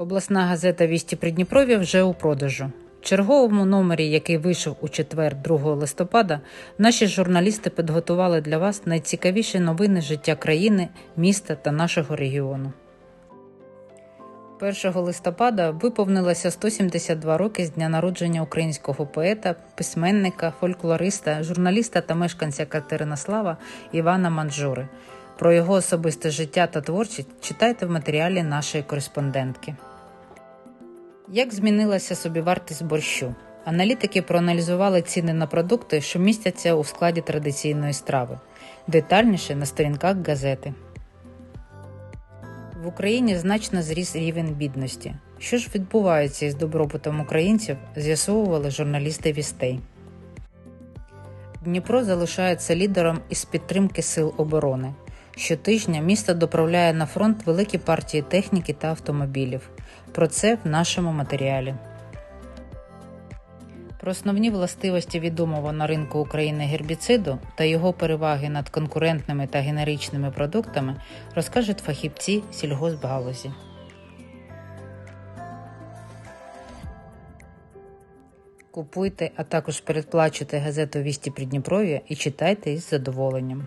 Обласна газета Вісті Придніпров'я вже у продажу. В черговому номері, який вийшов у четвер 2 листопада, наші журналісти підготували для вас найцікавіші новини життя країни, міста та нашого регіону. 1 листопада виповнилося 172 роки з дня народження українського поета, письменника, фольклориста, журналіста та мешканця Катеринослава Івана Манджури. Про його особисте життя та творчість читайте в матеріалі нашої кореспондентки. Як змінилася собівартість борщу? Аналітики проаналізували ціни на продукти, що містяться у складі традиційної страви. Детальніше на сторінках газети. В Україні значно зріс рівень бідності. Що ж відбувається із добробутом українців, з'ясовували журналісти вістей. Дніпро залишається лідером із підтримки сил оборони. Щотижня місто доправляє на фронт великі партії техніки та автомобілів. Про це в нашому матеріалі. Про основні властивості відомого на ринку України гербіциду та його переваги над конкурентними та генеричними продуктами розкажуть фахівці сільгоспгалузі. Купуйте, а також передплачуйте газету Вісті Придніпров'я і читайте із задоволенням.